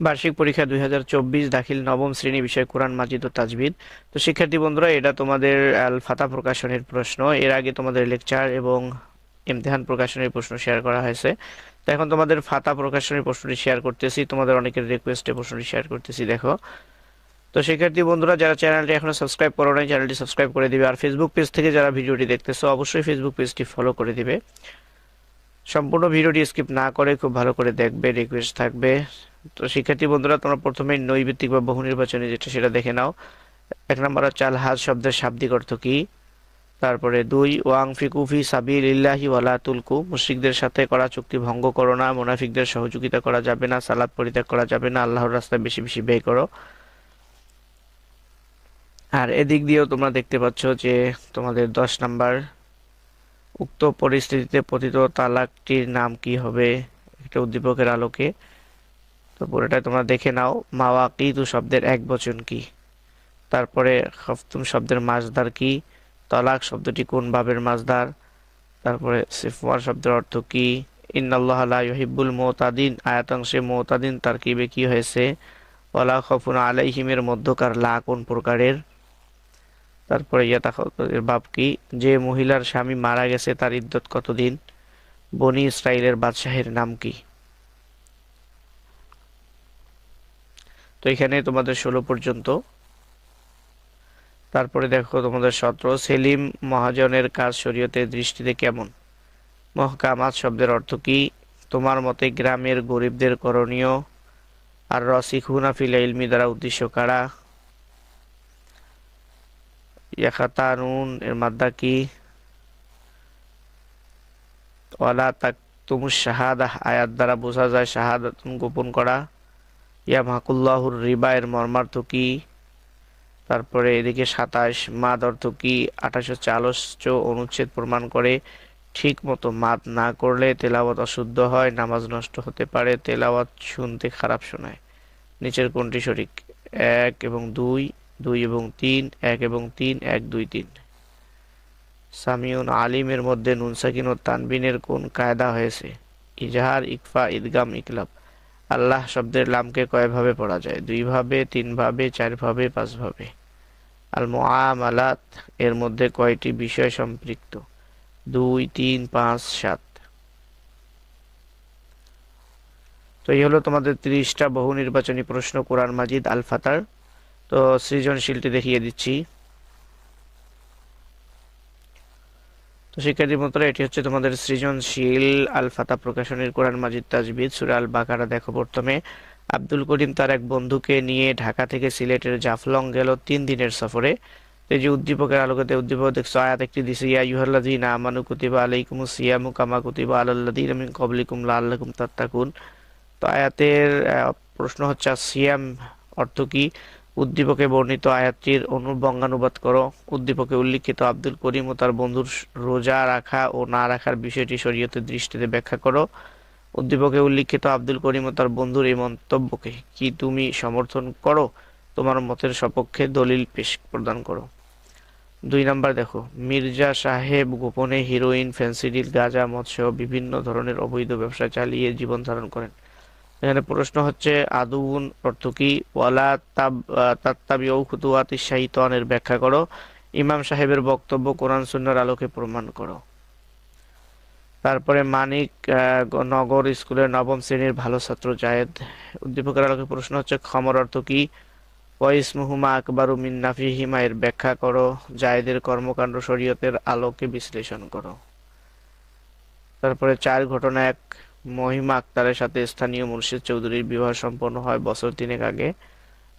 বার্ষিক পরীক্ষা দুই হাজার চব্বিশ, দাখিল নবম শ্রেণি বিষয় কোরআন মাজিদ ও তাজবিদ। তো শিক্ষার্থী বন্ধুরা, এটা তোমাদের আল ফাতা প্রকাশনের প্রশ্ন। এর আগে তোমাদের লেকচার এবং ইমতিহান প্রকাশনের প্রশ্ন শেয়ার করা হয়েছে। তো এখন তোমাদের ফাতা প্রকাশনের প্রশ্নটি শেয়ার করতেছি। তোমাদের অনেকের রিকোয়েস্টে প্রশ্নটি শেয়ার করতেছি, দেখো। তো শিক্ষার্থী বন্ধুরা, যারা চ্যানেলটি এখনও সাবস্ক্রাইব করো নাই, চ্যানেলটি সাবস্ক্রাইব করে দিবে। আর ফেসবুক পেজ থেকে যারা ভিডিওটি দেখতেছো, অবশ্যই ফেসবুক পেজটি ফলো করে দিবে। সম্পূর্ণ ভিডিওটি স্কিপ না করে খুব ভালো করে দেখবে রিকোয়েস্ট থাকবে। তো শিক্ষার্থী বন্ধুরা, তোমরা প্রথমে নৈবিত্তিক বা বহু নির্বাচনী যেটা সেটা দেখে নাও। এক নম্বর আল হাজ শব্দের শাব্দিক অর্থ কি? তারপরে দুই, ওয়াং ফিকুফি সাবিল ইল্লাহি ওয়ালা তুলকু। মুশরিকদের সাথে করা চুক্তি ভঙ্গ করো না, মুনাফিকদের সহযোগিতা করা যাবে না, সালাদ পরিত্যাগ করা যাবে না, আল্লাহর রাস্তায় বেশি বেশি ব্যয় করো। আর এদিক দিয়েও তোমরা দেখতে পাচ্ছ যে তোমাদের দশ নাম্বার উক্ত পরিস্থিতিতে পতিত তালাকটির নাম কি হবে? একটা উদ্দীপকের আলোকে। তো পুরোটা তোমরা দেখে নাও। মাওয়াকিতু শব্দের এক বচন কি? তারপরে খফতুম শব্দের মাজদার কি? তলাক শব্দটি কোন ভাবের মাজদার? তারপরে সিফওয়ার শব্দের অর্থ কি? ইন্নাল্লাহ লা ইউহিব্বুল মুতাদিন। আয়াতাংশে মুতাদিন তারকিবে কি হয়েছে? ওয়ালা খফুন আলাইহিমের মধ্যকার লা কোন প্রকারের? তারপরে ইয়াতাখের বাপ কি? যে মহিলার স্বামী মারা গেছে, তার ইদ্যত কতদিন? বনি ইসরাইলের বাদশাহের নাম কি? তো এখানে তোমাদের ষোলো পর্যন্ত। তারপরে দেখো তোমাদের সতেরো। সেলিম মহাজনের কাজ শরীয়তের দৃষ্টিতে কেমন? মহকামাত শব্দের অর্থ কি? তোমার মতে গ্রামের গরিবদের করণীয়? আর রসিকুনা ফিল ইলমি দ্বারা উদ্দেশ্য কারা? এর মাদ্দা কি? আয়াত দ্বারা বোঝা যায় গোপন করা। ইয়া রিবা, এর মর্মার্থ কি? তারপরে এদিকে সাতাশ, মাদ অর্থ কি? আঠাশো অনুচ্ছেদ প্রমাণ করে ঠিক মতো মাদ না করলে তেলাওয়াত অশুদ্ধ হয়, নামাজ নষ্ট হতে পারে, তেলাওয়াত শুনতে খারাপ শোনায়। নিচের কোনটি সঠিক? এক এবং দুই। দুই এবং তিন, এক এবং তিন, এক, দুই, তিন। সামিউন আলিমের মধ্যে নুন সাকিন ও তানবিনের কোন কায়দা হয়েছে? ইজাহার, ইকফা ঈদগাম ইকলাব। আল্লাহ শব্দের লামকে কয়ভাবে পড়া যায়? দুই ভাবে, তিন ভাবে, চার ভাবে, পাঁচ ভাবে। আল মুআমালাত এর মধ্যে কয়টি বিষয় সম্পৃক্ত? দুই, তিন, পাঁচ, সাত। তো এই হলো তোমাদের তিরিশটা বহু নির্বাচনী প্রশ্ন কোরআন মাজিদ আল ফাতার তো সৃজনশীলটি দেখিয়ে দিচ্ছি। তো শিক্ষার্থী বন্ধুরা, এটি হচ্ছে তোমাদের সৃজনশীল আল ফাতা প্রকাশনের কোরআন মাজিদ তাজবিদ সুরা আল বাকারা দেখো প্রথমে। আব্দুল করিম তার এক বন্ধুকে নিয়ে ঢাকা থেকে সিলেটের জাফলং গেল তিন দিনের সফরে। এই যে উদ্দীপকের আলোকেতে উদ্দীপক, দেখছ, আয়াত একটি দিছে, ইয়া ইউহাল্লাযীনা আমানু কুতিবা আলাইকুমুস সিয়ামু কামা কুতিবা আলাল্লাযীনা মিন ক্বাবলিকুম লাআল্লাকুম তাত্তাকুন। তো আয়াতের প্রশ্ন হচ্ছে, সিয়াম অর্থ কি? উদ্দীপকে বর্ণিত আয়াতটির অনুবঙ্গানুবাদ করো। উদ্দীপকে উল্লিখিত আব্দুল করিম ও তার বন্ধুর রোজা রাখা ও না রাখার বিষয়টি শরীয়তের দৃষ্টিতে ব্যাখ্যা করো। উদ্দীপকে উল্লিখিত আব্দুল করিম ও তার বন্ধুর এই মন্তব্যকে কি তুমি সমর্থন করো? তোমার মতের সপক্ষে দলিল পেশ প্রদান করো। দুই নাম্বার দেখো, মির্জা সাহেব গোপনে হিরোইন ফেন্সিডিল গাঁজা, মৎস্য, বিভিন্ন ধরনের অবৈধ ব্যবসা চালিয়ে জীবন ধারণ করেন। এখানে প্রশ্ন হচ্ছে আদুন অর্থ কি? ওয়ালা তাত্তাবিউ খুতুয়াতি শাইতানের ব্যাখ্যা করো। ইমাম সাহেবের বক্তব্য কোরআন সুন্নার আলোকে প্রমাণ করো। তারপরে মানিক নগর স্কুলের নবম শ্রেণির ভালো ছাত্র জায়েদ। উদ্দীপকের আলোকে প্রশ্ন হচ্ছে, খমর অর্থ কি? ওয়াইসমুহুমা আকবারু মিন নাফিহিমা এর ব্যাখ্যা করো। জায়েদের কর্মকাণ্ড শরীয়তের আলোকে বিশ্লেষণ করো। তারপরে চার ঘটনা এক মহিমা আক্তারের সাথে স্থানীয় মুর্শিদ চৌধুরীর বিবাহ সম্পন্ন হয় বছর তিনেক আগে।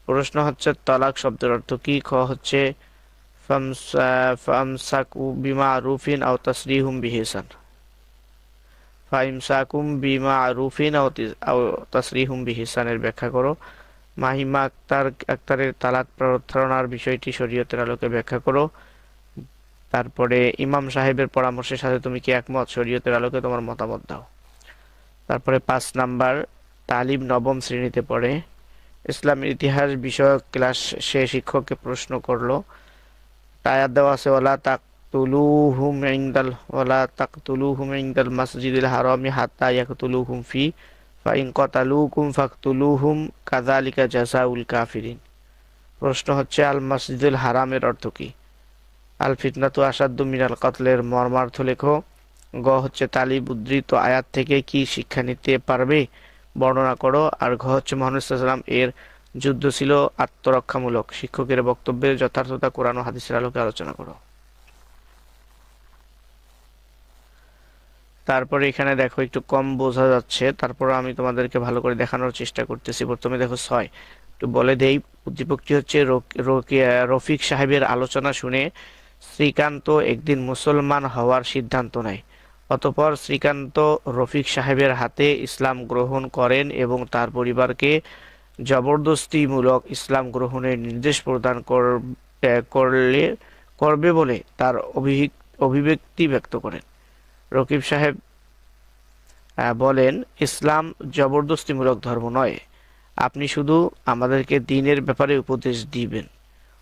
প্রশ্ন হচ্ছে, তালাক শব্দের অর্থ কি? খ হচ্ছে ফামসাকু বিমা রুফিন আও তাসরিহুম বিহিসান। ফাইমসাকুম বিমা রুফিন আও তাসরিহুম বিহিসানের ব্যাখ্যা করো। মাহিমা আক্তার, আক্তারের তালাক প্রার্থনার বিষয়টি শরীয়তের আলোকে ব্যাখ্যা করো। তারপরে ইমাম সাহেবের পরামর্শের সাথে তুমি কি একমত? শরীয়তের আলোকে তোমার মতামত দাও। তারপরে পাঁচ নাম্বার, তালিম নবম শ্রেণীতে পড়ে। ইসলামের ইতিহাস বিষয়ক ক্লাস সে শিক্ষককে প্রশ্ন করল টায়ার দেওয়া আছে ওলা তাক তুলুহুম ইংদাল ওলা তাক তুলুহুম ইংদাল মসজিদুল হারামি হাত্তা ইয়াকতুলুহুম ফি ফাইন কতালুকুম ফাকতুলুহুম কাযালিকা জাযাউল কাফিরিন। প্রশ্ন হচ্ছে, আল মসজিদুল হারামের অর্থ কি? আল ফিতনাতু আসাদ্দু মিনাল কতলের মর্মার্থ লেখো। গ হচ্ছে তালিব উদ্ধৃত আয়াত থেকে কি শিক্ষা নিতে পারবে? বর্ণনা করো। আর ঘ হচ্ছে মোহাম্মদ সাল্লাম এর যুদ্ধ ছিল আত্মরক্ষামূলক। শিক্ষকের বক্তব্যের যথার্থতা কোরআন হাদিসের আলোকে আলোচনা করো। তারপরে এখানে দেখো একটু কম বোঝা যাচ্ছে। তারপর আমি তোমাদেরকে ভালো করে দেখানোর চেষ্টা করতেছি। প্রথমে দেখো ছয়। একটু বলে দেই, উদ্দীপকটি হচ্ছে রফিক সাহেবের আলোচনা শুনে শ্রীকান্ত একদিন মুসলমান হওয়ার সিদ্ধান্ত নেয়। অতঃপর শ্রীকান্ত রফিক সাহেবের হাতে ইসলাম গ্রহণ করেন এবং তার পরিবারকে জবরদস্তিমূলক ইসলাম গ্রহণের নির্দেশ প্রদান করলে, করবে বলে তার অভিব্যক্তি ব্যক্ত করেন। রকিব সাহেব বলেন, ইসলাম জবরদস্তিমূলক ধর্ম নয়। আপনি শুধু আমাদেরকে দিনের ব্যাপারে উপদেশ দিবেন।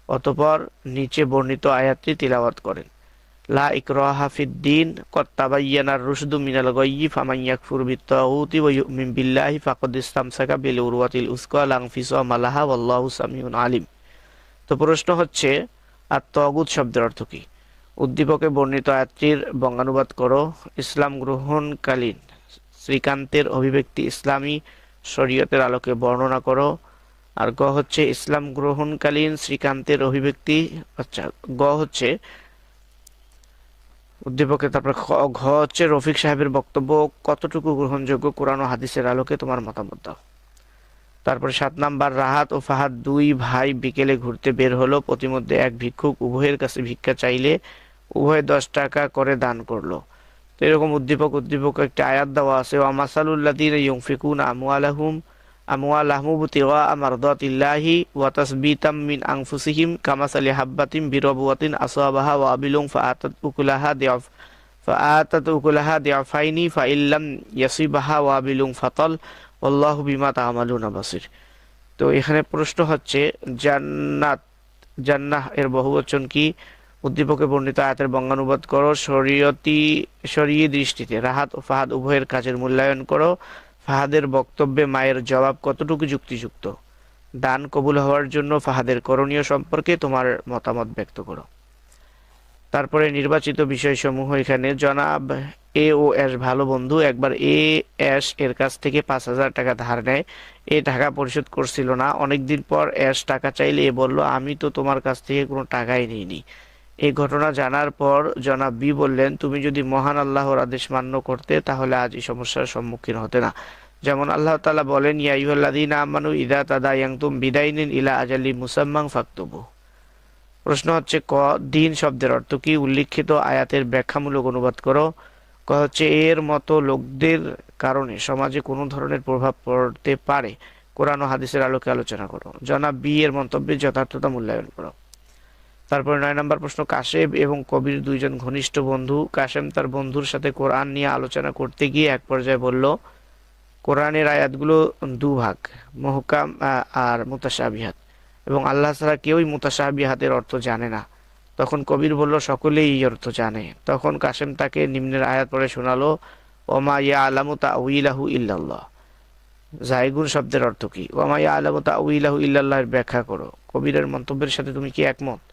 অতঃপর নিচে বর্ণিত আয়াতটি তিলাওয়াত করেন। লা ইকরাহা ফিদ্দিন কদ তাবায়্যানার রুশদু মিনাল ফামান ইয়াকফুর বিত্তাগুতি ওয়া ইউমিন বিল্লাহি ফাকাদ ইসতামসাকা বিল উরওয়াতিল উসকা ওয়াল্লাহু সামিউন আলিম। তো প্রশ্ন হচ্ছে, আর শব্দের অর্থ কি? উদ্দীপকে বর্ণিত আয়াতটির বঙ্গানুবাদ করো। ইসলাম গ্রহণকালীন শ্রীকান্তের অভিব্যক্তি ইসলামী শরীয়তের আলোকে বর্ণনা করো। আর গ হচ্ছে, ইসলাম গ্রহণকালীন শ্রীকান্তের অভিব্যক্তি আচ্ছা গ হচ্ছে উদ্দীপকে তারপরে ঘ হচ্ছে রফিক সাহেবের বক্তব্য, কতটুকু গ্রহণযোগ্য কোরআন ও হাদিসের আলোকে তোমার মতামত দাও? তারপরে সাত নাম্বার, রাহাত ও ফাহাদ দুই ভাই বিকেলে ঘুরতে বের হলো, প্রতিমধ্যে এক ভিক্ষুক উভয়ের কাছে ভিক্ষা চাইলে উভয় দশ টাকা করে দান করল। তো এরকম উদ্দীপক উদ্দীপক একটা আয়াত দেওয়া আছে, ওয়া মাসালুল্লাযীনা ইউনফিকুনা আমওয়ালাহুম আমওয়ালাহুম ইবতিগা মারদাতিল্লাহি ওয়া তাসবিতাম মিন আনফুসিহিম কামাসালি হাব্বাতিন বিরবুয়াতিন আসাবাহা ওয়া আবিলুম ফাআতাত উকুলাহা দিআফ ফাআতাত উকুলাহা দিআফাইনি ফাইল্লাম ইয়াসিবাহা ওয়া আবিলুম ফাতাল আল্লাহু বিমা তা'মালুনা বাসির তো এখানে প্রশ্ন হচ্ছে, জান্নাত, জান্নাহ এর বহুবচন কি? উদ্দীপকে বর্ণিত আয়াতের বঙ্গানুবাদ করো, শরীয়তি, শরীয় দৃষ্টিতে রাহাত ও ফাহাদ উভয়ের কাজের মূল্যায়ন করো ফাহাদের বক্তব্যে মায়ের জবাব কতটুকু যুক্তিযুক্ত? দান কবুল হওয়ার জন্য ফাহাদের করণীয় সম্পর্কে তোমার মতামত ব্যক্ত করো। তারপরে নির্বাচিত বিষয়সমূহ এখানে, জনাব এ ও এস ভালো বন্ধু, একবার এ এস এর কাছ থেকে পাঁচ হাজার টাকা ধার নেয়। এ টাকা পরিশোধ করছিল না। অনেকদিন পর এস টাকা চাইলে এ বলল, আমি তো তোমার কাছ থেকে কোনো টাকাই নিইনি। এই ঘটনা জানার পর জনাব বি বললেন, তুমি যদি মহান আল্লাহর আদেশ মান্য করতে, তাহলে আজ এই সমস্যার সম্মুখীন হতে না। যেমন আল্লাহ তালা বলেন, ইয়া আইয়ুহাল্লাযীনা আমানু ইযা তাদায়ানতুম বিদাইনিন ইলা আজালি মুসাম্মাং ফাকতুবু। প্রশ্ন হচ্ছে, ক, দিন শব্দের অর্থ কি? উল্লিখিত আয়াতের ব্যাখ্যামূলক অনুবাদ করো। ক হচ্ছে, এর মতো লোকদের কারণে সমাজে কোনো ধরনের প্রভাব পড়তে পারে। কোরআন হাদিসের আলোকে আলোচনা করো। জনাব বি এর মন্তব্যের যথার্থতা মূল্যায়ন করো। তারপরে নয় নম্বর প্রশ্ন কাশেব এবং কবির দুইজন ঘনিষ্ঠ বন্ধু। কাশেম তার বন্ধুর সাথে কোরআন নিয়ে আলোচনা করতে গিয়ে এক পর্যায়ে বলল, কোরআনের আয়াতগুলো দুভাগ, মহকাম আর মুতাশাবিহাত। এবং আল্লাহ ছাড়া কেউই মুতাশাবিহাতের অর্থ জানে না। তখন কবির বলল, সকলেই এই অর্থ জানে। তখন কাশেম তাকে নিম্নের আয়াত পরে শোনালো, ওমা ইয়া আলামু তাউইলাহু ইল্লাল্লাহ। জায়গুন শব্দের অর্থ কি? ওমা ইয়া আলামু তাউইলাহু ইল্লাল্লাহর ব্যাখ্যা করো। কবিরের মন্তব্যের সাথে তুমি কি একমত?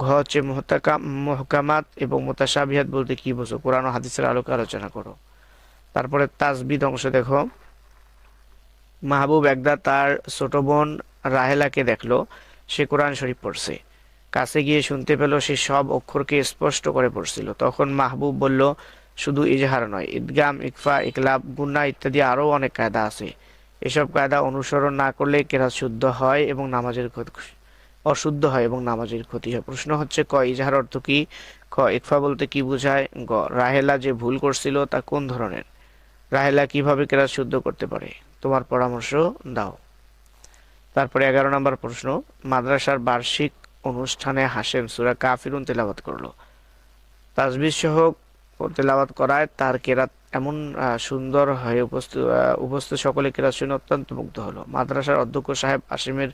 ঘ হচ্ছে মুহকামাত এবং মুতাশাবিহাত বলতে কি বোঝো? কোরআন হাদিসের আলোকে আলোচনা করো। তারপরে তাসবিদ অংশ দেখো। মাহবুব একদা তার ছোট বোন রাহেলাকে দেখল। সে কোরআন শরীফ পড়ছে। কাছে গিয়ে শুনতে পেল সে সব অক্ষরকে স্পষ্ট করে পড়ছিল। তখন মাহবুব বলল, শুধু ইজহার নয় ইদগাম ইকফা, ইকলাব, গুন্না ইত্যাদি আরও অনেক কায়দা আছে। এসব কায়দা অনুসরণ না করলে কেরাত শুদ্ধ হয় এবং নামাজের অশুদ্ধ হয় এবং নামাজের ক্ষতি হয়। প্রশ্ন হচ্ছে ক ইজহার অর্থ কি? খ ইকফা বলতে কি বোঝায়? গ, রাহেলা যে ভুল করছিল তা কোন ধরনের? রাহেলা কীভাবে কেরাত শুদ্ধ করতে পারে? তোমার পরামর্শ দাও। তারপরে এগারো নম্বর প্রশ্ন, মাদ্রাসার বার্ষিক অনুষ্ঠানে হাসেম সুরা কাফিরুন তেলাওয়াত করল। তাজবির সহ তেলাওয়াত করায় তার কেরাত এমন সুন্দর হয়ে উপস্থিত উপস্থিত সকলে কেরাত শুনে অত্যন্ত মুগ্ধ হলো। মাদ্রাসার অধ্যক্ষ সাহেব আসিমের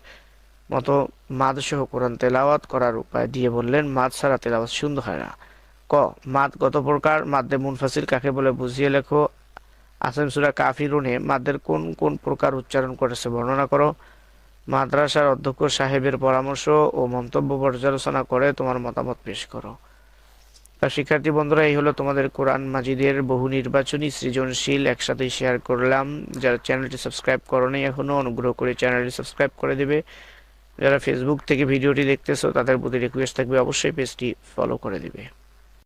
মতো মাদ সহ কোরআন তেলাওয়াত করার উপায় দিয়ে বললেন, মাদ ছাড়া তেলাওয়াত সুন্দর হয় না। ক, মাদ কত প্রকার? মাদ্দে মুনফাসিল কাকে বলে বুঝিয়ে লেখো। আসেন সুরা কাফিরুনে মাদের কোন কোন প্রকার উচ্চারণ করেছে বর্ণনা করো। মাদ্রাসার অধ্যক্ষ সাহেবের পরামর্শ ও মন্তব্য পর্যালোচনা করে তোমার মতামত পেশ করো। তা শিক্ষার্থী বন্ধুরা, এই হলো তোমাদের কোরআন মাজিদের বহু নির্বাচনী সৃজনশীল একসাথে শেয়ার করলাম। যারা চ্যানেলটি সাবস্ক্রাইব করনি এখনও, অনুগ্রহ করে চ্যানেলটি সাবস্ক্রাইব করে দেবে। যারা ফেসবুক থেকে ভিডিওটি দেখতেছো তাদের প্রতি রিকোয়েস্ট থাকবে অবশ্যই পেজটি ফলো করে দিবে।